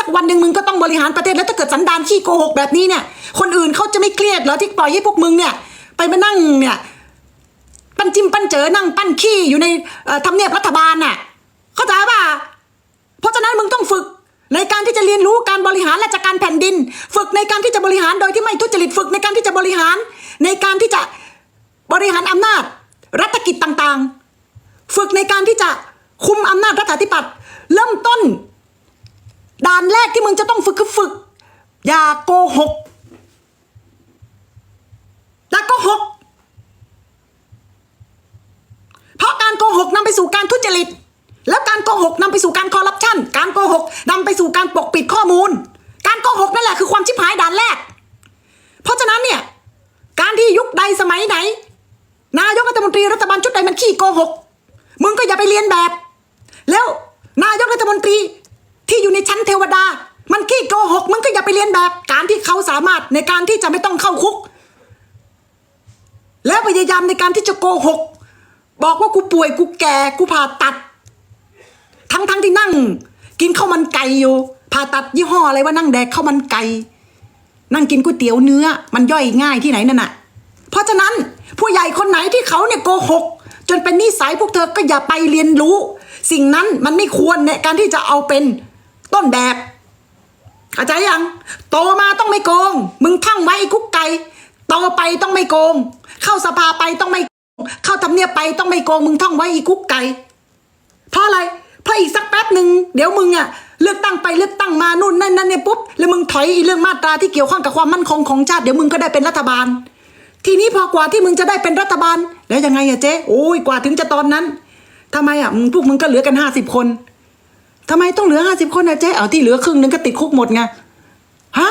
สักวันหนึ่งมึงก็ต้องบริหารประเทศแล้วถ้าเกิดสันดานขี้โกหกแบบนี้เนี่ย คนอื่นเขาจะไม่เครียดเหรอที่ปล่อยให้พวกมึงเนี่ย ไปมานั่งเนี่ย ปั้นจิ้มปั้นเจอนั่งปั้นขี้อยู่ในทำเนียบรัฐบาลน่ะ เข้าใจป่ะเพราะฉะนั้นมึงต้องฝึกในการที่จะเรียนรู้การบริหารราชการแผ่นดิน ฝึกในการที่จะบริหารโดยที่ไม่ทุจริตฝึกในการที่จะบริหาร ในการที่จะบริหารอำนาจ รัฐกิจต่างๆ ฝึกในการที่จะคุมอำนาจรัฐาธิปัตย์เริ่มต้น ด่านแรกที่มึงจะต้องฝึกคือฝึก อย่าโกหกอย่าโกหก เพราะการโกหกนำไปสู่การทุจริต แล้วการโกหกนำไปสู่การคอร์รัปชัน การโกหกนำไปสู่การปกปิดข้อมูล การโกหกนั่นแหละคือความชิบหายด่านแรก เพราะฉะนั้นเนี่ย การที่ยุคใดสมัยไหน นายกรัฐมนตรีรัฐบาลชุดใดมันขี้โกหก มึงก็อย่าไปเรียนแบบ แล้วนายกรัฐมนตรี ที่อยู่ในชั้นเทวดา มันขี้โกหกมึงก็อย่าไปเรียนแบบ การที่เขาสามารถในการที่จะไม่ต้องเข้าคุก แล้วพยายามในการที่จะโกหก บอกว่ากูป่วยกูแก่กูผ่าตัด ทั้งทั้งที่นั่ง กินข้าวมันไก่อยู่ผ่าตัดยี่ห้ออะไรว่านั่งแดกข้าวมันไก่นั่งกินก๋วยเตี๋ยวเนื้อ มันย่อยง่ายที่ไหนนั่นน่ะ เพราะฉะนั้นผู้ใหญ่คนไหนที่เขาเนี่ยโกหก จนเป็นนิสัยพวกเธอก็อย่าไปเรียนรู้ สิ่งนั้นมันไม่ควรในการที่จะเอาเป็น ต้นแบบเข้าใจยัง โตมาต้องไม่โกง มึงท่องไว้ไอ้คุกไก่โตไปต้องไม่โกง เข้าสภาไปต้องไม่โกงเข้าทำเนียบไปต้องไม่โกง มึงท่องไว้อีคุกไก่เพราะอะไรเพราะอีกสักแป๊บหนึ่งเดี๋ยวมึงอะเลือกตั้งไปเลือกตั้งมานู่นนั่นนั่นเนี่ยปุ๊บแล้วมึงถอยอีเรื่องมาตราที่เกี่ยวข้องกับความมั่นคงของชาติเดี๋ยวมึงก็ได้เป็นรัฐบาล ทีนี้พอกว่าที่มึงจะได้เป็นรัฐบาล แล้วยังไงอะเจ๊โอ้ยกว่าถึงจะตอนนั้นทำไมอะมึงพวกมึงก็เหลือกันห้าสิบคน ทำไมต้องเหลือห้าสิบคนอะเจ๊เอาที่เหลือครึ่งหนึงก็ติดคุกหมดไงฮะ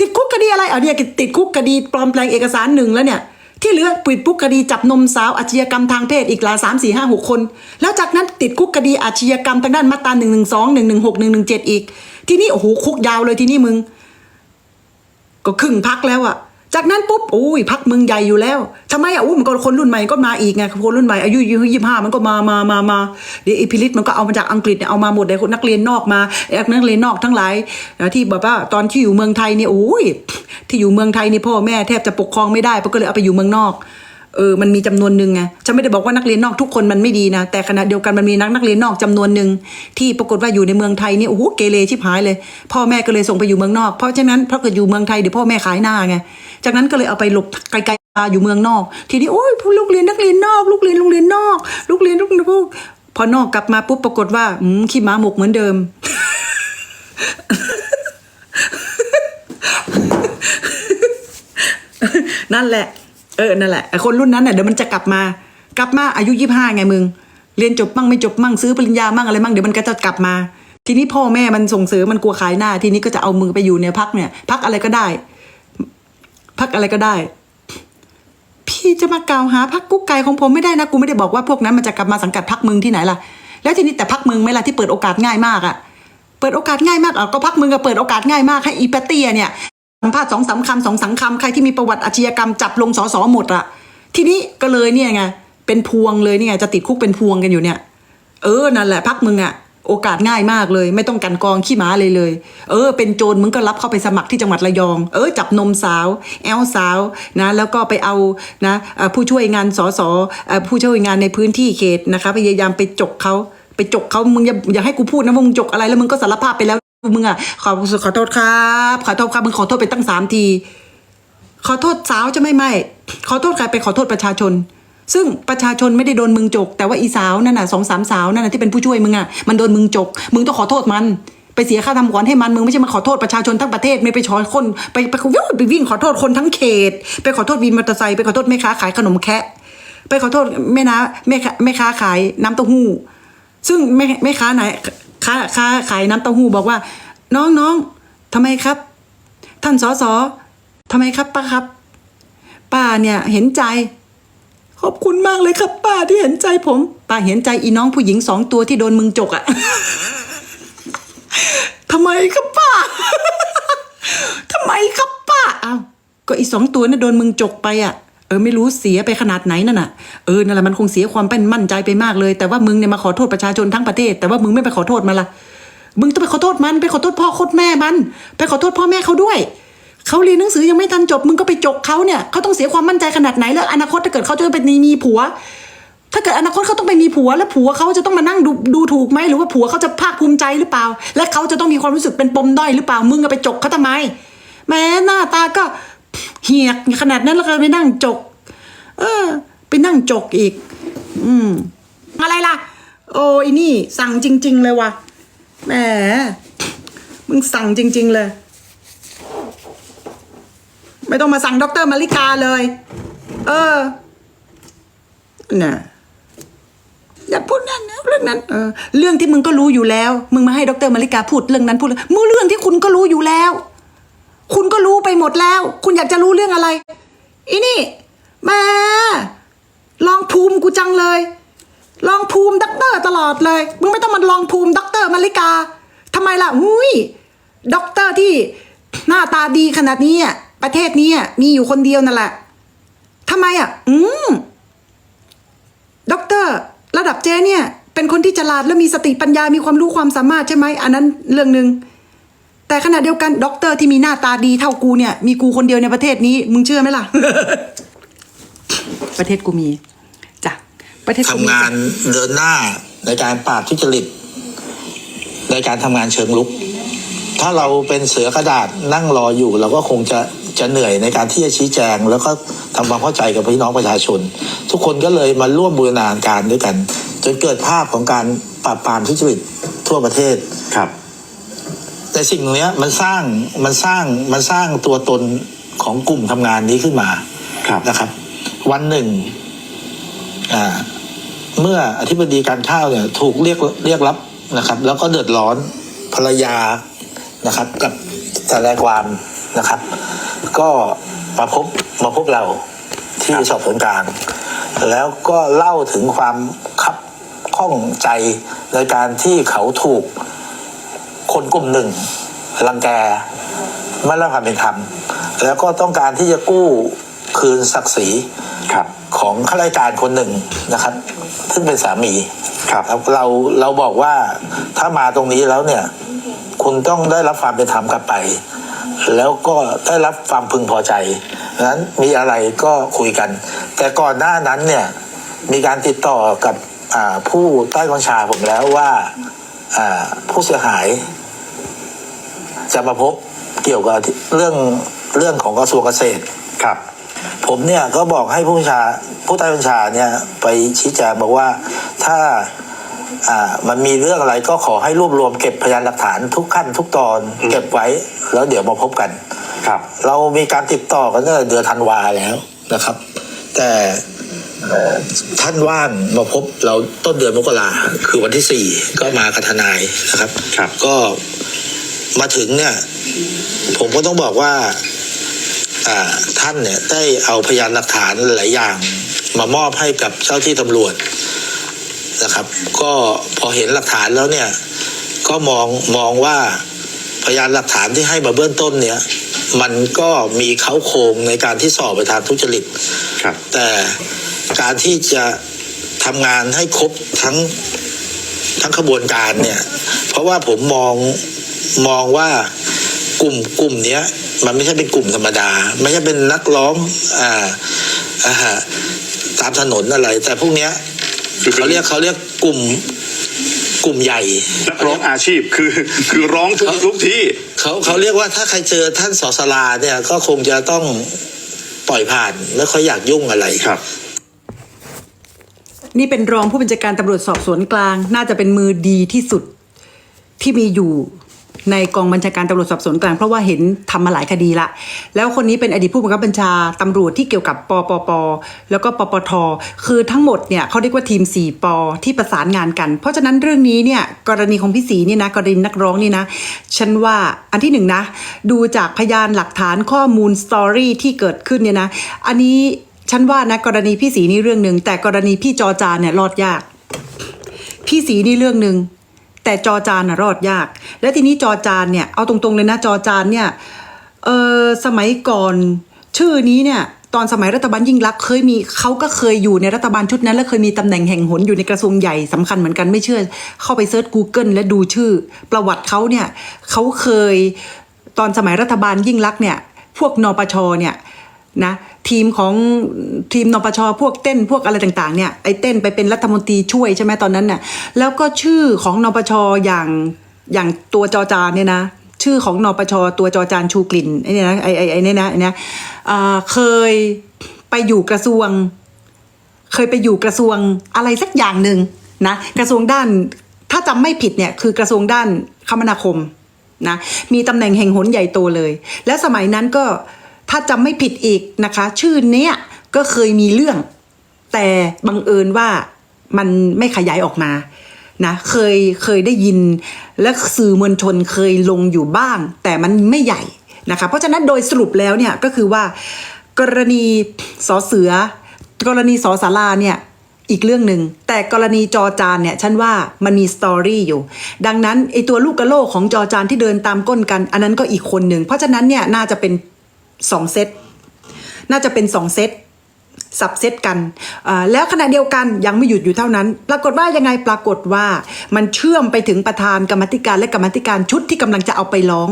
ติดคุกคดีอะไรเอาเนี่ยติดคุกคดีปลอมแปลงเอกสารหนึ่งแล้วเนี่ย ที่เหลือปิดคุกคดีจับนมสาวอาชญากรรมทางเพศอีกหลายสามสี่ห้าหกคน แล้วจากนั้นติดคุกคดีอาชญากรรมทางด้านมาตราหนึ่งหนึ่งสองหนึ่งหนึ่งหกหนึ่งหนึ่งเจ็ดอีก ที่นี่โอ้โหคุกยาวเลยที่นี่มึง ก็ครึ่งพักแล้วอะ จากนั้นปุ๊บโอ้ยพักเมึงใหญ่อยู่แล้วทำไมอะอู้มันก็คนรุ่นใหม่ก็มาอีกไงคนรุ่นใหม่อายุยี่สิบห้ามันก็มามามามาเดี๋ยวอีพิลิตมันก็เอามาจากอังกฤษเนี่ยเอามาหมดเลยคนนักเรียนนอกมาไอ้นักเรียนนอกทั้งหลายนะที่แบบว่าตอนที่อยู่เมืองไทยเนี่ยโอ้ยที่อยู่เมืองไทยนี่พ่อแม่แทบจะปกครองไม่ได้เพราะก็เลยเอาไปอยู่เมืองนอกเออ มันมีจำนวนหนึ่งไง ฉันไม่ได้บอกว่านักเรียนนอกทุกคนมันไม่ดีนะ แต่ขณะเดียวกันมันมีนักนักเรียนนอกจำนวนหนึ่งที่ปรากฏว่าอยู่ในเมืองไทยนี่โอ้โหเกเรชิบหายเลย พ่อแม่ก็เลยส่งไปอยู่เมืองนอก เพราะฉะนั้นเพราะเกิดอยู่เมืองไทยเดี๋ยวพ่อแม่ขายหน้าไง จากนั้นก็เลยเอาไปหลบไกลๆอยู่เมืองนอก ทีนี้โอ้ยลูกเรียนนักเรียนนอกลูกเรียนโรงเรียนนอก ลูกเรียนลูกพวกพอนอกกลับมาปุ๊บปรากฏว่าอืมขี้ม้าหมกเหมือนเดิม นั่นแหละ เออนั่นแหละคนรุ่นนั้นเนี่ยเดี๋ยวมันจะกลับมา กลับมาอายุยี่ห้าไงมึงเรียนจบมั่งไม่จบมั่งซื้อปริญญามั่งอะไรมั่งเดี๋ยวมันก็จะกลับมา ทีนี้พ่อแม่มันส่งเสริมมันกลัวขายหน้า ทีนี้ก็จะเอามือไปอยู่ในพักเนี่ยพักอะไรก็ได้ พักอะไรก็ได้ พี่จะมากล่าวหาพักกุ๊กไก่ของผมไม่ได้นะกูไม่ได้บอกว่าพวกนั้นมันจะกลับมาสังกัดพักมึงที่ไหนล่ะแล้วทีนี้แต่พักมึงไหมล่ะที่เปิดโอกาสง่ายมากอะเปิดโอกาสง่ายมากอะก็พักมึงก็เปิดโอกาสง่ายมากให้อีปเตียเนี่ยสัมภาษณ์สองสามคำสองสามคำใครที่มีประวัติอาชญากรรมจับลงสอสอหมดอะทีนี้ก็เลยเนี่ยไงเป็นพวงเลยนี่ไงจะติดคุกเป็นพวงกันอยู่เนี่ย เออนั่นแหละพักมึงอะ โอกาสง่ายมากเลย ไม่ต้องกันกองขี้หมาเลยเลย เออ เป็นโจรมึงก็รับเข้าไปสมัครที่จังหวัดระยอง เออ จับนมสาว แอลสาวนะ แล้วก็ไปเอานะผู้ช่วยงานสอสอผู้ช่วยงานในพื้นที่เขตนะคะ พยายามไปจกเขาไปจกเขามึงอย่าอย่าให้กูพูดนะมึงจกอะไรแล้วมึงก็สารภาพไปแล้วมึงอะขอขอโทษครับขอโทษครับมึงขอโทษไปตั้งสามที ขอโทษสาวจะไม่ไม่ขอโทษใครไปขอโทษประชาชน ซึ่งประชาชนไม่ได้โดนมึงจก แต่ว่าอีสาวนั่นน่ะสองสามสาวนั่นน่ะที่เป็นผู้ช่วยมึงอะมันโดนมึงจก มึงต้องขอโทษมันไปเสียค่าทำขวัญให้มันมึงไม่ใช่มาขอโทษประชาชนทั้งประเทศไม่ไปชอยคนไปไปวิ่งไปวิ่งขอโทษคนทั้งเขต ไปขอโทษวินมอเตอร์ไซค์ไปขอโทษแม่ค้าขายขนมแคะไปขอโทษแม่น้าแม่แม่ค้าขายน้ำเต้าหู้ ซึ่งแม่แม่ค้าไหนค้าค้าขายน้ำเต้าหู้บอกว่า น้องน้องทำไมครับ ท่านสอสอทำไมครับป้าครับ ป้าเนี่ยเห็นใจ ขอบคุณมากเลยครับป้าที่เห็นใจผมป้าเห็นใจอีน้องผู้หญิงสองตัวที่โดนมึงจกอะทำไมครับป้าทำไมครับป้าเอ้าก็อีสองตัวน่ะโดนมึงจกไปอะเออไม่รู้เสียไปขนาดไหนนั่นน่ะเออนั่นแหละมันคงเสียความเป็นมั่นใจไปมากเลย แต่ว่ามึงเนี่ยมาขอโทษประชาชนทั้งประเทศ แต่ว่ามึงไม่ไปขอโทษมาละมึงต้องไปขอโทษมันไปขอโทษพ่อขอโทษแม่มัน ไปขอโทษพ่อแม่เขาด้วย เขาเรียนหนังสือยังไม่ทันจบมึงก็ไปจกเขาเนี่ยเขาต้องเสียความมั่นใจขนาดไหนแล้วอนาคตถ้าเกิดเขาจะเป็นมีผัว ถ้าเกิดอนาคตเขาต้องไปมีผัว แล้วผัวเขาจะต้องมานั่งดูดูถูกไหมหรือว่าผัวเขาจะภาคภูมิใจหรือเปล่า และเขาจะต้องมีความรู้สึกเป็นปมด้อยหรือเปล่ามึงก็ไปจกเขาทำไม แม้หน้าตาก็เหียกขนาดนั้นแล้วก็ไปนั่งจก เออ ไปนั่งจกอีก อืม อะไรล่ะ โอ้ยนี่ สั่งจริง ๆ เลยว่ะแหมมึงสั่งจริง ๆ เลย ไม่ต้องมาสั่งด็อกเตอร์มาริกาเลย เออน่ะอย่าพูดนั่นนะเรื่องนั้นเออเรื่องที่มึงก็รู้อยู่แล้ว มึงมาให้ด็อกเตอร์มาริกาพูดเรื่องนั้นพูดเรื่องเรื่องที่คุณก็รู้อยู่แล้ว คุณก็รู้ไปหมดแล้ว คุณอยากจะรู้เรื่องอะไรอีนี่แมาลองภูมิกูจังเลยลองภูมิด็อกเตอร์ตลอดเลย มึงไม่ต้องมาลองภูมิด็อกเตอร์มาริกาทำไมล่ะอุ้ยด็อกเตอร์ที่หน้าตาดีขนาดนี้อะ ประเทศนี้อะมีอยู่คนเดียวนั่นแหละทำไมอะ อืมด็อกเตอร์ ระดับเจ๊เนี่ย เป็นคนที่ฉลาดและมีสติปัญญามีความรู้ความสามารถใช่ไหมอันนั้นเรื่องหนึ่งแต่ขณะเดียวกันด็อกเตอร์ที่มีหน้าตาดีเท่ากูเนี่ย มีกูคนเดียวในประเทศนี้ มึงเชื่อไหมล่ะ ประเทศกูมีจ้ะประเทศกูทำมีงานจ้ะเดินหน้าในการปราบทุจริตในการทำงานเชิงลุก ถ้าเราเป็นเสือกระดาษนั่งรออยู่ เราก็คงจะ จะเหนื่อยในการที่จะชี้แจง แล้วก็ทำความเข้าใจกับพี่น้องประชาชน ทุกคนก็เลยมาร่วมบูรณาการด้วยกัน จนเกิดภาพของการปราบปรามทุจริตทั่วประเทศครับ แต่สิ่งเนี้ยมันสร้างมันสร้างมันสร้างตัวตนของกลุ่มทำงานนี้ขึ้นมาครับนะครับ วันหนึ่งอ่าเมื่ออธิบดีการข้าวเนี่ยถูกเรียกเรียกรับนะครับ แล้วก็เดือดร้อนภรรยานะครับ กับทนายความนะครับ ก็มาพบมาพบเราที่สอบสวนกลาง แล้วก็เล่าถึงความคับข้องใจในการที่เขาถูกคนกลุ่มหนึ่งรังแกไม่รับความเป็นธรรม แล้วก็ต้องการที่จะกู้คืนศักดิ์ศรีครับ ของข้าราชการคนหนึ่งนะครับ ซึ่งเป็นสามีครับแล้วเราเราบอกว่าถ้ามาตรงนี้แล้วเนี่ย คุณต้องได้รับความเป็นธรรมกลับไป แล้วก็ได้รับความพึงพอใจดังนั้นมีอะไรก็คุยกัน แต่ก่อนหน้านั้นเนี่ยมีการติดต่อกับอ่าผู้ใต้บัญชาผมแล้วว่าอ่าผู้เสียหาย จะมาพบเกี่ยวกับเรื่องเรื่องของกระทรวงเกษตรครับ ผมเนี่ยก็บอกให้ผู้บัญชาผู้ใต้บัญชาเนี่ยไปชี้แจงบอกว่าถ้าอ่า มันมีเรื่องอะไรก็ขอให้รวบรวมเก็บพยานหลักฐานทุกขั้นทุกตอนอืมเก็บไว้แล้วเดี๋ยวมาพบกันครับ เรามีการติดต่อกันตั้งแต่เดือนธันวาแล้วนะครับ แต่เอ่อท่านว่างมาพบเราต้นเดือนมกราคือวันที่สี่ก็มากับทนายนะครับครับ ก็มาถึงเนี่ยผมก็ต้องบอกว่าอ่าท่านเนี่ยได้เอาพยานหลักฐานหลายอย่าง มามอบให้กับเจ้าที่ตำรวจ นะครับ ก็พอเห็นหลักฐานแล้วเนี่ย ก็มองมองว่าพยานหลักฐานที่ให้มาเบื้องต้นเนี่ย มันก็มีเขาโครงในการที่สอบไปทางทุจริตครับ แต่การที่จะทำงานให้ครบทั้งทั้งขบวนการเนี่ย เพราะว่าผมมองมองว่ากลุ่มกลุ่มเนี้ย มันไม่ใช่เป็นกลุ่มธรรมดา ไม่ใช่เป็นนักร้องอ่าอ่าฮะตามถนนอะไร แต่พวกเนี้ย คือเป็นเขาเรียกเขาเรียกกลุ่มกลุ่มใหญ่นักร้องอาชีพคือคือร้องทุกทุกที่เขาเขาเรียกว่าถ้าใครเจอท่านสอสลาเนี่ยก็คงจะต้องปล่อยผ่านไม่ค่อยอยากยุ่งอะไรครับ นี่เป็นรองผู้บัญชาการตำรวจสอบสวนกลาง น่าจะเป็นมือดีที่สุดที่มีอยู่ ในกองบัญชาการตำรวจสอบสวนกลางเพราะว่าเห็นทำมาหลายคดีละ แล้วคนนี้เป็นอดีตผู้บังคับบัญชาตำรวจที่เกี่ยวกับปปปแล้วก็ปปท คือทั้งหมดเนี่ยเขาเรียกว่าทีม 4ปที่ประสานงานกัน เพราะฉะนั้นเรื่องนี้เนี่ยกรณีของพี่ศรีเนี่ยนะกรณีนักร้องนี่นะฉันว่าอันที่หนึ่งนะดูจากพยานหลักฐานข้อมูลสตอรี่ที่เกิดขึ้นเนี่ยนะอันนี้ฉันว่านะกรณีพี่ศรีนี่เรื่องหนึ่งแต่กรณีพี่จอจานเนี่ยรอดยาก พี่สีนี่เรื่องหนึ่ง แต่จอจานน่ะรอดยาก และทีนี้จอจานเนี่ยเอาตรงๆเลยนะจอจานเนี่ยเออสมัยก่อนชื่อนี้เนี่ยตอนสมัยรัฐบาลยิ่งรักษณ์เคยมีเขาก็เคยอยู่ในรัฐบาลชุดนั้น และเคยมีตำแหน่งแห่งหนอยู่ในกระทรวงใหญ่สำคัญเหมือนกันไม่เชื่อ เข้าไปเซิร์ช Google และดูชื่อ ประวัติเขาเนี่ยเขาเคยตอนสมัยรัฐบาลยิ่งรักษณ์เนี่ย พวกนปชเนี่ย นะทีมของทีมนปชพวกเต้นพวกอะไรต่างๆเนี่ยไอ้เต้นไปเป็นรัฐมนตรีช่วยใช่ไหมตอนนั้นน่ะแล้วก็ชื่อของนปชอย่างอย่างตัวจอจานเนี่ยนะชื่อของนปชตัวจอจานชูกลิ่นไอ้เนี่ยนะไอ้ไอ้ไอ้เนี่ยนะไอ้เนี่ยเคยไปอยู่กระทรวง เคยไปอยู่กระทรวงอะไรสักอย่างหนึ่งนะกระทรวงด้านถ้าจำไม่ผิดเนี่ยคือกระทรวงด้านคมนาคมนะมีตำแหน่งแห่งหนใหญ่โตเลย และสมัยนั้นก็ ถ้าจำไม่ผิดอีกนะคะ ชื่อเนี้ยก็เคยมีเรื่อง แต่บังเอิญว่ามันไม่ขยายออกมานะเคยเคยได้ยิน และสื่อมวลชนเคยลงอยู่บ้าง แต่มันไม่ใหญ่นะคะ เพราะฉะนั้นโดยสรุปแล้วเนี่ยก็คือว่ากรณีสอเสือ กรณีสอสาราเนี่ยอีกเรื่องหนึ่งแต่กรณีจอจานเนี่ยฉันว่ามันมีสตอรี่อยู่ ดังนั้นไอตัวลูกกระโลกของจอจานที่เดินตามก้นกัน อันนั้นก็อีกคนหนึ่งเพราะฉะนั้นเนี่ยน่าจะเป็น สองเซตน่าจะเป็นสองเซตสับเซตกัน แล้วขณะเดียวกันยังไม่หยุดอยู่เท่านั้น ปรากฏว่ายังไงปรากฏว่ามันเชื่อมไปถึงประธานกรรมธิการและกรรมธิการชุดที่กำลังจะเอาไปร้อง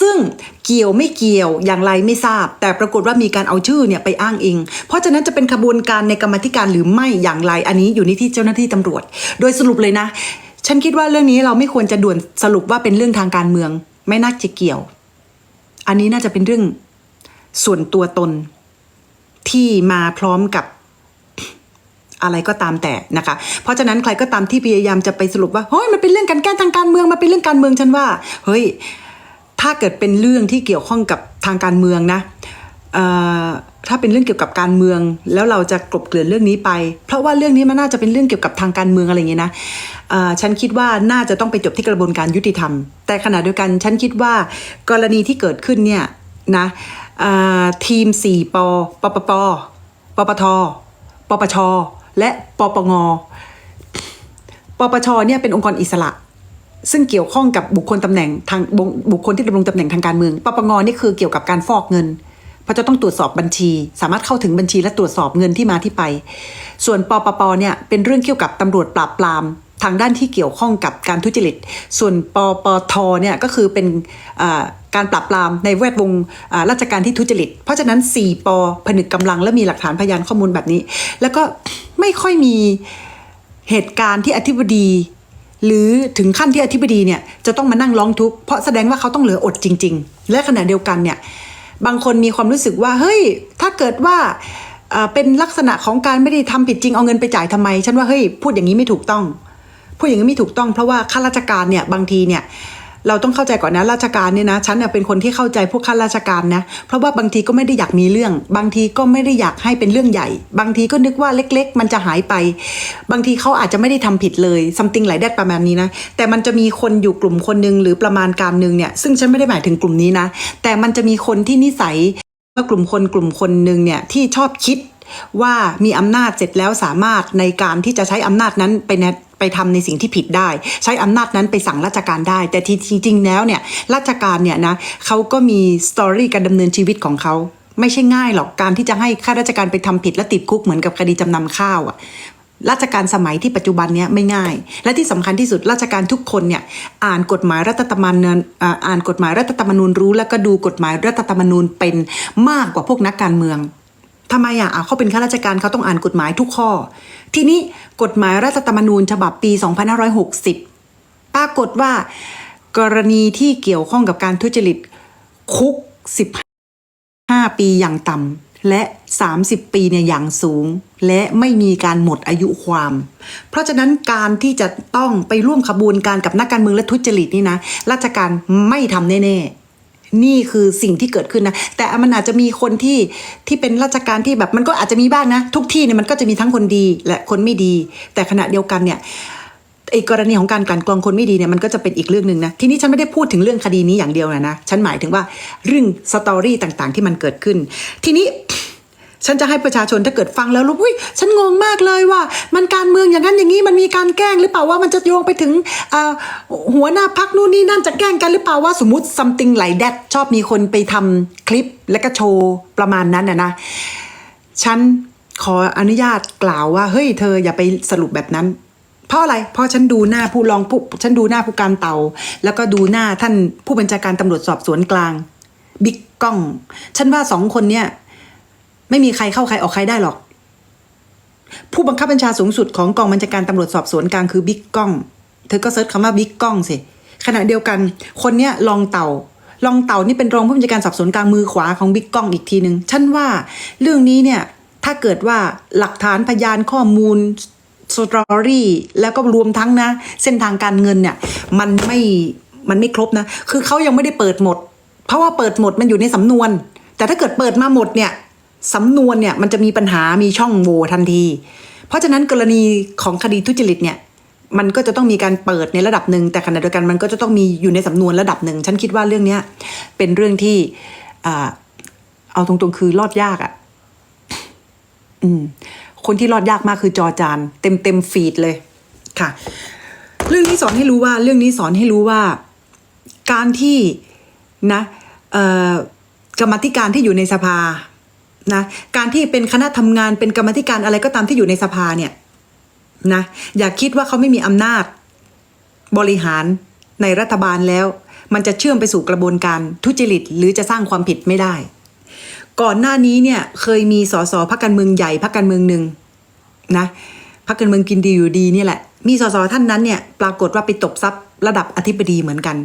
ซึ่งเกี่ยวไม่เกี่ยวอย่างไรไม่ทราบ แต่ปรากฏว่ามีการเอาชื่อเนี่ยไปอ้างอิง เพราะฉะนั้นจะเป็นขบวนการในกรรมธิการหรือไม่อย่างไร อันนี้อยู่ในที่เจ้าหน้าที่ตำรวจ โดยสรุปเลยนะ ฉันคิดว่าเรื่องนี้เราไม่ควรจะด่วนสรุปว่าเป็นเรื่องทางการเมือง ไม่น่าจะเกี่ยว อันนี้น่าจะเป็นเรื่อง ส่วนตัวตนที่มาพร้อมกับอะไรก็ตามแต่นะคะ เพราะฉะนั้นใครก็ตามที่พยายามจะไปสรุปว่าเฮ้ยมันเป็นเรื่องการแก้ทางการเมืองมันเป็นเรื่องการเมืองฉันว่า เฮ้ย ถ้าเกิดเป็นเรื่องที่เกี่ยวข้องกับทางการเมืองนะถ้าเป็นเรื่องเกี่ยวกับการเมือง แล้วเราจะกลบเกลื่อนเรื่องนี้ไป เพราะว่าเรื่องนี้มันน่าจะเป็นเรื่องเกี่ยวกับทางการเมืองอะไรอย่างเงี้นะฉันคิดว่าน่าจะต้องไปจบที่กระบวนการยุติธรรม แต่ขณะเดียวกันฉันคิดว่ากรณีที่เกิดขึ้นเนี่ย นะทีม 4 ปปปปปปทปปช และปปงปปชเนี่ยเป็นองค์กรอิสระ ซึ่งเกี่ยวข้องกับบุคคลตำแหน่งทางบุบุคคลที่ดำรงตำแหน่งทางการเมืองปปงนี่คือเกี่ยวกับการฟอกเงินเพราะจะต้องตรวจสอบบัญชี สามารถเข้าถึงบัญชีและตรวจสอบเงินที่มาที่ไป ส่วนปปปเนี่ยเป็นเรื่องเกี่ยวกับตำรวจปราบปราม ทางด้านที่เกี่ยวข้องกับการทุจริต ส่วนปปทเนี่ยก็คือเป็นการปราบปรามในแวดวงราชการที่ทุจริต เพราะฉะนั้น 4 ปผนึกกำลังและมีหลักฐานพยานข้อมูลแบบนี้ แล้วก็ไม่ค่อยมีเหตุการณ์ที่อธิบดี หรือถึงขั้นที่อธิบดีเนี่ยจะต้องมานั่งร้องทุกข์เพราะแสดงว่าเขาต้องเหลืออดจริง ๆ และขณะเดียวกันเนี่ยบางคนมีความรู้สึกว่าเฮ้ยถ้าเกิดว่าเอ่อเป็นลักษณะของการไม่ได้ทำผิดจริงเอาเงินไปจ่ายทำไม ฉันว่าเฮ้ยพูดอย่างนี้ไม่ถูกต้อง พูดอย่างนี้ไม่ถูกต้องเพราะว่าข้าราชการเนี่ยบางทีเนี่ยเราต้องเข้าใจก่อนนะราชการเนี่ยนะฉันเนี่ยเป็นคนที่เข้าใจพวกข้าราชการนะเพราะว่าบางทีก็ไม่ได้อยากมีเรื่อง บางทีก็ไม่ได้อยากให้เป็นเรื่องใหญ่ บางทีก็นึกว่าเล็ก ๆ มันจะหายไป บางทีเขาอาจจะไม่ได้ทำผิดเลย something หลายแดดประมาณนี้นะแต่มันจะมีคนอยู่กลุ่มคนหนึ่งหรือประมาณการหนึ่งเนี่ยซึ่งฉันไม่ได้หมายถึงกลุ่มนี้นะ แต่มันจะมีคนที่นิสัยว่ากลุ่มคนกลุ่มคนหนึ่งเนี่ยที่ชอบคิดว่ามีอำนาจเสร็จแล้วสามารถในการที่จะใช้อำนาจนั้นไปใน ไปทำในสิ่งที่ผิดได้ ใช้อำนาจนั้นไปสั่งราชการได้ แต่ที่จริงๆแล้วเนี่ยราชการเนี่ยนะเขาก็มีสตอรี่การดำเนินชีวิตของเขาไม่ใช่ง่ายหรอกการที่จะให้ข้าราชการไปทำผิดและติดคุกเหมือนกับคดีจำนำข้าวอะราชการสมัยที่ปัจจุบันเนี้ยไม่ง่าย และที่สำคัญที่สุดราชการทุกคนเนี่ยอ่านกฎหมายรัฐธรรมนูญอ่านกฎหมายรัฐธรรมนูญรู้ แล้วก็ดูกฎหมายรัฐธรรมนูญเป็นมากกว่าพวกนักการเมือง ทำไมอะอะเขาเป็นข้าราชการเขาต้องอ่านกฎหมายทุกข้อ ทีนี้กฎหมายรัฐธรรมนูญฉบับปี 2560 ปรากฏว่า กรณีที่เกี่ยวข้องกับการทุจริตคุก 15 ปีอย่างต่ำและ 30 ปีเนี่ยอย่างสูง และไม่มีการหมดอายุความ เพราะฉะนั้นการที่จะต้องไปร่วมขบวนการกับนักการเมืองและทุจริตนี่นะ ราชการไม่ทำแน่ ๆ นี่คือสิ่งที่เกิดขึ้นนะ แต่มันอาจจะมีคนที่ที่เป็นราชการที่แบบมันก็อาจจะมีบ้างนะ ทุกที่เนี่ยมันก็จะมีทั้งคนดีและคนไม่ดี แต่ขณะเดียวกันเนี่ยไอ้กรณีของการกันกรองคนไม่ดีเนี่ยมันก็จะเป็นอีกเรื่องหนึ่งนะทีนี้ฉันไม่ได้พูดถึงเรื่องคดีนี้อย่างเดียวนะนะฉันหมายถึงว่าเรื่องสตอรี่ต่างๆ ที่มันเกิดขึ้น ทีนี้ ฉันจะให้ประชาชนถ้าเกิดฟังแล้วรู้อุ้ยฉันงงมากเลยว่า มันการเมืองอย่างนั้นอย่างนี้มันมีการแกล้งหรือเปล่าว่ามันจะโยงไปถึงหัวหน้าพักนู่นนี่นั่นจะแกล้งกันหรือเปล่าว่าสมมติ something like that ชอบมีคนไปทำคลิปแล้วก็โชว์ประมาณนั้นนะนะฉันขออนุญาตกล่าวว่าเฮ้ยเธออย่าไปสรุปแบบนั้น เพราะอะไร เพราะฉันดูหน้าผู้รองผู้ฉันดูหน้าผู้การเตา แล้วก็ดูหน้าท่านผู้บัญชาการตำรวจสอบสวนกลางบิ๊กก้อง ฉันว่าสองคนเนี่ย ไม่มีใครเข้าใครออกใครได้หรอก ผู้บังคับบัญชาสูงสุดของกองบัญชาการตำรวจสอบสวนกลางคือบิ๊กก้อง เธอก็เซิร์ชคำว่าบิ๊กก้องสิขณะเดียวกัน คนเนี้ยรองเต่ารองเต่านี่เป็นรองผู้บัญชาการสอบสวนกลางมือขวาของบิ๊กก้องอีกทีหนึ่งฉันว่าเรื่องนี้เนี่ยถ้าเกิดว่าหลักฐานพยานข้อมูลสตอรี่แล้วก็รวมทั้งนะ เส้นทางการเงินเนี่ย มันไม่มันไม่ครบนะ คือเขายังไม่ได้เปิดหมด เพราะว่าเปิดหมดมันอยู่ในสำนวน แต่ถ้าเกิดเปิดมาหมดเนี่ย สำนวนเนี่ยมันจะมีปัญหามีช่องโหว่ทันที เพราะฉะนั้นกรณีของคดีทุจริตเนี่ยมันก็จะต้องมีการเปิดในระดับหนึ่งแต่ขณะเดียวกันมันก็จะต้องมีอยู่ในสำนวนระดับหนึ่งฉันคิดว่าเรื่องนี้เป็นเรื่องที่เอาตรงๆคือรอดยากอะ่ะอืมคนที่รอดยากมากคือจอจาน เต็มเต็มฟีดเลยค่ะ เรื่องนี้สอนให้รู้ว่า เรื่องนี้สอนให้รู้ว่า การที่นะกรรมธิการที่อยู่ในสภา นะการที่เป็นคณะทำงานเป็นกรรมธิการอะไรก็ตามที่อยู่ในสภาเนี่ยนะอย่าคิดว่าเขาไม่มีอำนาจ บริหารในรัฐบาลแล้ว มันจะเชื่อมไปสู่กระบวนการทุจริต หรือจะสร้างความผิดไม่ได้ ก่อนหน้านี้เนี่ยเคยมีสสพักการเมืองใหญ่พักการเมืองหนึ่งนะพักการเมืองกินดีอยู่ดีเนี่ยแหละ มีสสท่านนั้นเนี่ยปรากฏว่าไปตบทรัพย์ระดับอธิบดีเหมือนกัน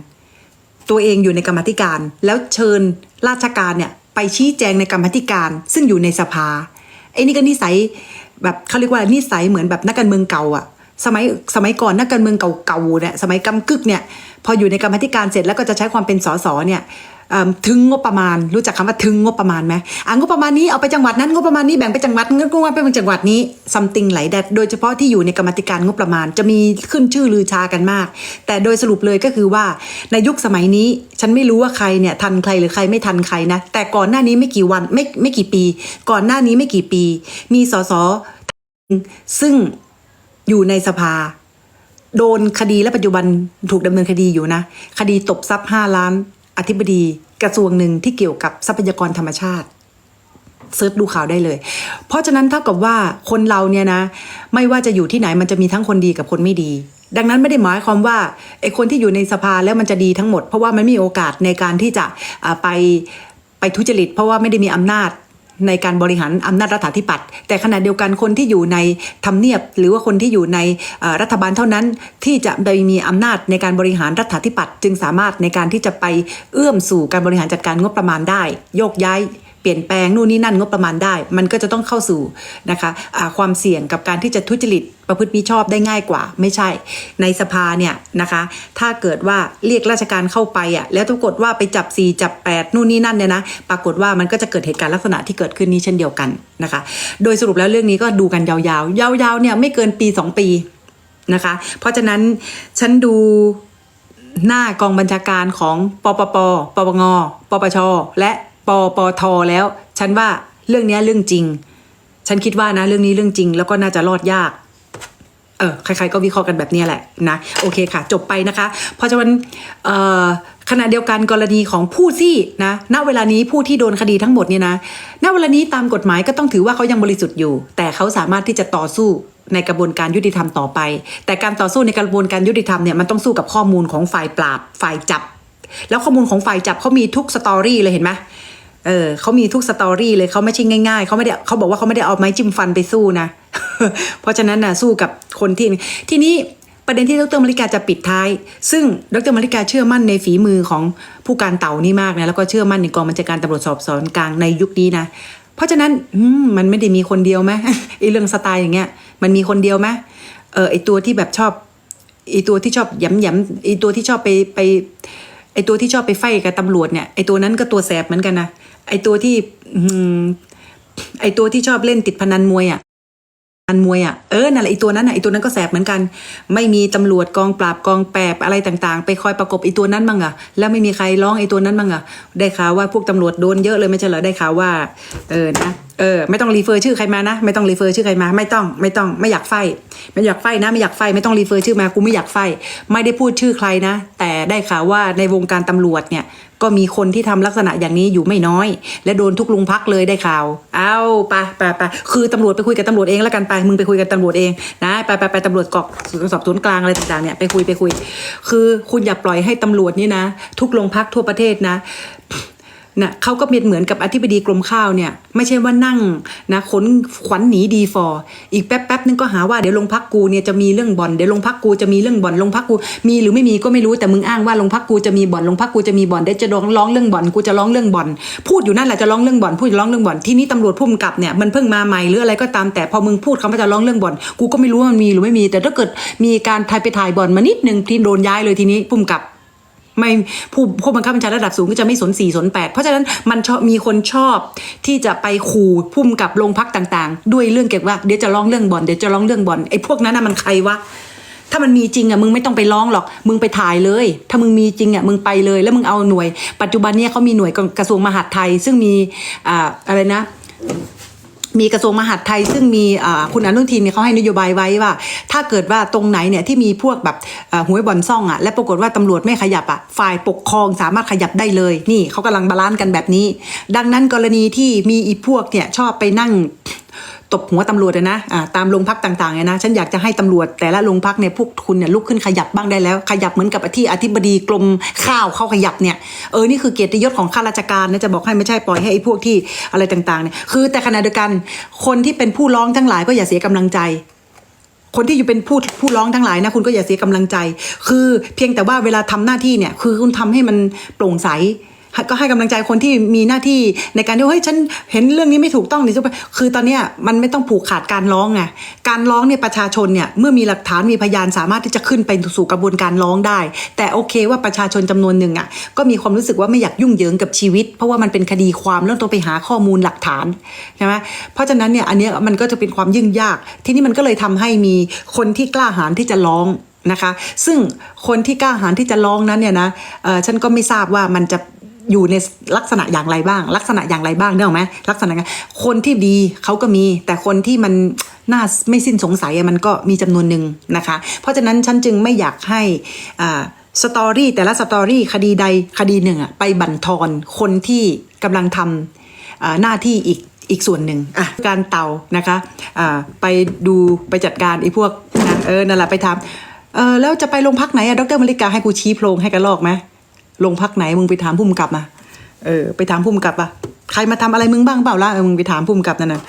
ตัวเองอยู่ในกรรมธิการแล้วเชิญราชการเนี่ย ไปชี้แจงในกรรมธิการ ซึ่งอยู่ในสภาไอ้นี่ก็นิสัยแบบเขาเรียกว่านิสัยเหมือนแบบนักการเมืองเก่าอะ สมัยสมัยก่อนนักการเมืองเก่าๆเนี่ยสมัยกำกึกเนี่ยพออยู่ในกรรมธิการเสร็จแล้วก็จะใช้ความเป็นสสเนี่ยถึงงบประมาณ รู้จักคำว่าถึงงบประมาณไหมอ่างบประมาณนี้เอาไปจังหวัดนั้นงบประมาณนี้แบ่งไปจังหวัดงั้นก็ว่าไปจังหวัดนี้ something ไหลแดดโดยเฉพาะที่อยู่ในกรรมธิการงบประมาณ จะมีขึ้นชื่อลือชากันมาก แต่โดยสรุปเลยก็คือว่าในยุคสมัยนี้ ฉันไม่รู้ว่าใครเนี่ยทันใครหรือใครไม่ทันใครนะ แต่ก่อนหน้านี้ไม่กี่วันไม่ไม่กี่ปี ก่อนหน้านี้ไม่กี่ปี มีสสซึ่ง อยู่ในสภา โดนคดีและปัจจุบันถูกดำเนินคดีอยู่นะ คดีตบทรัพย์ห้าล้าน อธิบดีกระทรวงหนึ่งที่เกี่ยวกับทรัพยากรธรรมชาติเซิร์ชดูข่าวได้เลย เพราะฉะนั้นเท่ากับว่าคนเราเนี่ยนะ ไม่ว่าจะอยู่ที่ไหนมันจะมีทั้งคนดีกับคนไม่ดี ดังนั้นไม่ได้หมายความว่าไอ้คนที่อยู่ในสภาแล้วมันจะดีทั้งหมด เพราะว่ามันมีโอกาสในการที่จะไปไปทุจริต เพราะว่าไม่ได้มีอำนาจ ในการบริหารอำนาจรัฐาธิปัตย์แต่ขณะเดียวกันคนที่อยู่ในทำเนียบ หรือว่าคนที่อยู่ในรัฐบาลเท่านั้นที่จะได้มีอำนาจในการบริหารรัฐาธิปัตย์จึงสามารถในการที่จะไปเอื้อมสู่การบริหารจัดการงบประมาณได้ โยกย้าย ปลี่ยนแปลงนู่นนี่นั่นงบประมาณได้ มันก็จะต้องเข้าสู่นะคะอ่าความเสี่ยงกับการที่จะทุจริตประพฤติมิชอบได้ง่ายกว่า ไม่ใช่ ในสภาเนี่ยนะคะ ถ้าเกิดว่าเรียกราชการเข้าไปอะแล้วปรากฏว่าไปจับ 4 จับ 8 นู่นนี่นั่นเนี่ยนะปรากฏว่ามันก็จะเกิดเหตุการณ์ลักษณะที่เกิดขึ้นนี้เช่นเดียวกันนะคะ โดยสรุปแล้วเรื่องนี้ก็ดูกันยาวๆ ยาวๆเนี่ยไม่เกินปี 2 ปีนะคะ เพราะฉะนั้นฉันดูหน้ากองบัญชาการของปปปปปงปปชและ ปปทแล้ว ฉันว่าเรื่องนี้เรื่องจริง ฉันคิดว่านะเรื่องนี้เรื่องจริง แล้วก็น่าจะรอดยากเออใครๆก็วิเคราะห์กันแบบนี้แหละนะโอเคค่ะ จบไปนะคะ เพราะฉะนั้นเอ่อขณะเดียวกันกรณีของผู้ที่นะณเวลานี้ผู้ที่โดนคดีทั้งหมดเนี่ยนะณเวลานี้ตามกฎหมายก็ต้องถือว่าเขายังบริสุทธิ์อยู่ แต่เขาสามารถที่จะต่อสู้ในกระบวนการยุติธรรมต่อไป แต่การต่อสู้ในกระบวนการยุติธรรมเนี่ยมันต้องสู้กับข้อมูลของฝ่ายปราบฝ่ายจับ แล้วข้อมูลของฝ่ายจับเขามีทุกสตอรี่เลยเห็นไหม เออเขามีทุกสตอรี่เลยเขาไม่ใช่ง่ายๆเขาไม่ได้เขาบอกว่าเขาไม่ได้เอาไม้จิ้มฟันไปสู้นะ เพราะฉะนั้นนะสู้กับคนที่ทีนี้ประเด็นที่ดรมาริกาจะปิดท้าย ซึ่งดรมาริกาเชื่อมั่นในฝีมือของผู้การเต่านี่มากนะแล้วก็เชื่อมั่นในกองบัญชาการตำรวจสอบสวนกลางในยุคนี้นะเพราะฉะนั้นมมันไม่ได้มีคนเดียวไหมไอ้เรื่องสไตล์อย่างเงี้ย มันมีคนเดียวไหมเออไอตัวที่แบบชอบไอตัวที่ชอบย้ำย้ำไอตัวที่ชอบไปไปไอตัวที่ชอบไปไฟกับตำรวจเนี่ยไอตัวนั้นก็ตัวแสบเหมือนกันนะ ไอตัวที่ไอตัวที่ชอบเล่นติดพนันมวยอะพนันมวยอะเออนั่นแหละไอตัวนั้นอะไอตัวนั้นก็แสบเหมือนกัน ไม่มีตำรวจกองปราบกองแปบอะไรต่างๆ ไปคอยประกบไอตัวนั้นบ้งอะแล้วไม่มีใครร้องไอตัวนั้นบ้งอะได้ข่าวว่าพวกตำรวจโดนเยอะเลยไม่ใช่เหรอได้ข่าวว่า เออนะเออไม่ต้องรีเฟอร์ชื่อใครมานะ ไม่ต้องรีเฟอร์ชื่อใครมา ไม่ต้องไม่ต้องไม่อยากไฟไม่อยากไฟนะ ไม่อยากไฟไม่ต้องรีเฟอร์ชื่อมากูไม่อยากไฟ ไม่ได้พูดชื่อใครนะ แต่ได้ข่าวว่าในวงการตำรวจเนี่ย ก็มีคนที่ทำลักษณะอย่างนี้อยู่ไม่น้อย และโดนทุกลุงพักเลยได้ข่าว เอาไปไปไปคือตำรวจไปคุยกับตำรวจเองแล้วกันไปมึงไปคุยกับตำรวจเองนะไปไปไปตำรวจกอกสอบสวนกลางอะไรต่างๆเนี่ยไปคุยไปคุย คือคุณอย่าปล่อยให้ตำรวจนี่นะ ทุกโรงพักทั่วประเทศนะ นะเขาก็เป็นเหมือนกับอธิบดีกรมข้าวเนี่ย ไม่ใช่ว่านั่งนะขนขวัญหนีดีฟอร์อีกแป๊บแป๊บนึงก็หาว่าเดี๋ยวโรงพักกูเนี่ยจะมีเรื่องบ่อนเดี๋ยวโรงพักกูจะมีเรื่องบ่อนโรงพักกูมีหรือไม่มีก็ไม่รู้แต่มึงอ้างว่าโรงพักกูจะมีบ่อนโรงพักกูจะมีบ่อนเดี๋ยวจะร้องร้องเรื่องบ่อนกูจะร้องเรื่องบ่อน พูดอยู่นั่นแหละจะร้องเรื่องบ่อนพูดร้องเรื่องบ่อนที่นี้ตำรวจพุ่มกับเนี่ยมันเพิ่งมาใหม่หรืออะไรก็ตามแต่พอมึงพูดคำว่าจะร้องเรื่องบ่อน กูก็ไม่รู้ว่ามันมีหรือไม่มี แต่ถ้าเกิดมีการทายไปถ่ายบ่อนมานิดนึงที่โดนย้ายเลยทีนี้พุ่มกับ ไม่ผู้ผู้บังคับบัญชาระดับสูงก็จะไม่สนสี่สนแปดเพราะฉะนั้นมันชอบมีคนชอบที่จะไปขู่พุ่มกับโรงพักต่าง ๆ ด้วยเรื่องเกี่ยวกับเดี๋ยวจะร้องเรื่องบ่อนเดี๋ยวจะร้องเรื่องบ่อนไอ้พวกนั้นน่ะมันใครวะถ้ามันมีจริงอะมึงไม่ต้องไปร้องหรอก มึงไปถ่ายเลย ถ้ามึงมีจริงอะมึงไปเลย แล้วมึงเอาหน่วย ปัจจุบันเนี้ยเขามีหน่วยกระทรวงมหาดไทย ซึ่งมีอ่าอะไรนะ มีกระทรวงมหาดไทยซึ่งมีคุณอนุทินเนี่ยเขาให้นโยบายไว้ว่า ถ้าเกิดว่าตรงไหนเนี่ยที่มีพวกแบบอ่าหวยบ่อนซ่องอะและปรากฏว่าตำรวจไม่ขยับอะฝ่ายปกครองสามารถขยับได้เลย นี่เขากำลังบาลานซ์กันแบบนี้ ดังนั้นกรณีที่มีอีพวกเนี่ยชอบไปนั่ง ตบหัวตำรวจนะอ่าตามโรงพักต่างๆเนี่ยนะฉันอยากจะให้ตำรวจแต่ละโรงพักเนี่ยพวกคุณเนี่ยลุกขึ้นขยับบ้างได้แล้ว ขยับเหมือนกับที่อธิบดีกรมข้าวเขาขยับเนี่ยเออนี่คือเกียรติยศของข้าราชการนะจะบอกให้ไม่ใช่ปล่อยให้ไอ้พวกที่อะไรต่างๆเนี่ยคือแต่ขณะเดียวกันคนที่เป็นผู้ร้องทั้งหลายก็อย่าเสียกำลังใจคนที่อยู่เป็นผู้ผู้ร้องทั้งหลายนะคุณก็อย่าเสียกำลังใจ คือเพียงแต่ว่าเวลาทำหน้าที่เนี่ย คือคุณทำให้มันโปร่งใส ก็ให้กำลังใจคนที่มีหน้าที่ในการที่ว่าเฮ้ยฉันเห็นเรื่องนี้ไม่ถูกต้องนี่จะไปคือตอนเนี้ยมันไม่ต้องผูกขาดการร้องไงการร้องเนี่ยประชาชนเนี่ยเมื่อมีหลักฐานมีพยานสามารถที่จะขึ้นไปสู่กระบวนการร้องได้ แต่โอเคว่าประชาชนจำนวนหนึ่งอะก็มีความรู้สึกว่าไม่อยากยุ่งเหยิงกับชีวิต เพราะว่ามันเป็นคดีความแล้วต้องไปหาข้อมูลหลักฐานใช่ไหมเพราะฉะนั้นเนี่ยอันนี้มันก็จะเป็นความยุ่งยาก ทีนี้มันก็เลยทำให้มีคนที่กล้าหาญที่จะร้องนะคะ ซึ่งคนที่กล้าหาญที่จะร้องนั้นเนี่ยนะฉันก็ไม่ทราบว่ามันจะ อยู่ในลักษณะอย่างไรบ้าง ลักษณะอย่างไรบ้างเนกอไหมลักษณะคนที่ดีเขาก็มี แต่คนที่มันน่าไม่สิ้นสงสัยมันก็มีจำนวนหนึ่งนะคะ เพราะฉะนั้นฉันจึงไม่อยากให้อ่าสตอรี่แต่ละสตอรี่คดีใดคดีหนึ่งอะไปบั่นทอนคนที่กำลังทำอ่าหน้าที่อีกอีกส่วนหนึ่งอะการเตานะคะอ่าไปดูไปจัดการไอ้พวกนะเออนั่นแหละไปทำเออแล้วจะไปโรงพักไหนอะดรมริกาให้กูชี้โพรงให้กระลอกไหม โรงพักไหนมึงไปถามผู้กำกับมาเออไปถามผู้กำกับอะใครมาทำอะไรมึงบ้างเปล่าล่ะมึงไปถามผู้กำกับนั่นน่ะ